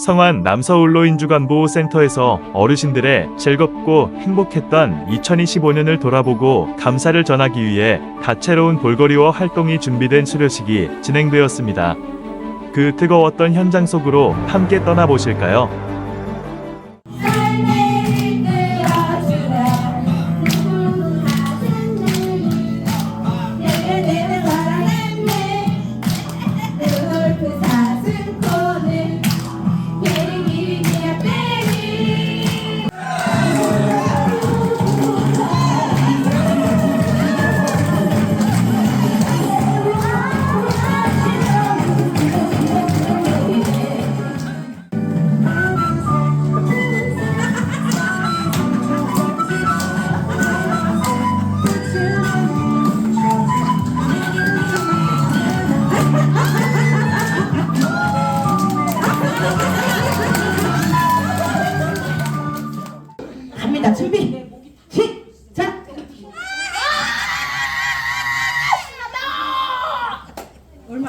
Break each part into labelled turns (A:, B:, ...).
A: 성안 남서울로 인주간보호센터에서 어르신들의 즐겁고 행복했던 2025년을 돌아보고 감사를 전하기 위해 다채로운 볼거리와 활동이 준비된 수료식이 진행되었습니다. 그 뜨거웠던 현장 속으로 함께 떠나보실까요?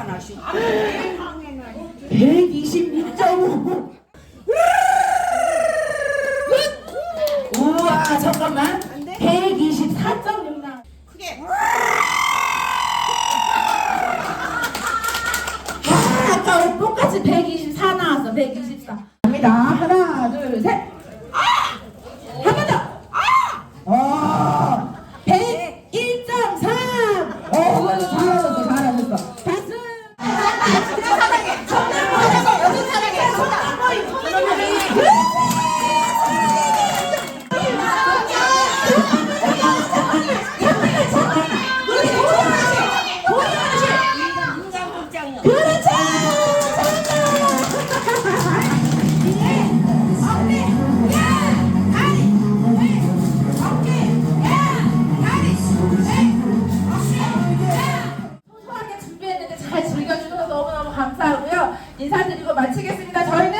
B: 얼마나 하시? 126.5 우와 잠깐만. 124.6나 크게. 아, 아까 똑같이 124 나왔어. 124 갑니다. 하나 나
C: 진짜 사랑해.
B: 정말 사랑해. 여전
C: 사랑해.
B: 정말 사랑해. 그래. 너무너무 감사하고요. 인사드리고 마치겠습니다. 저희는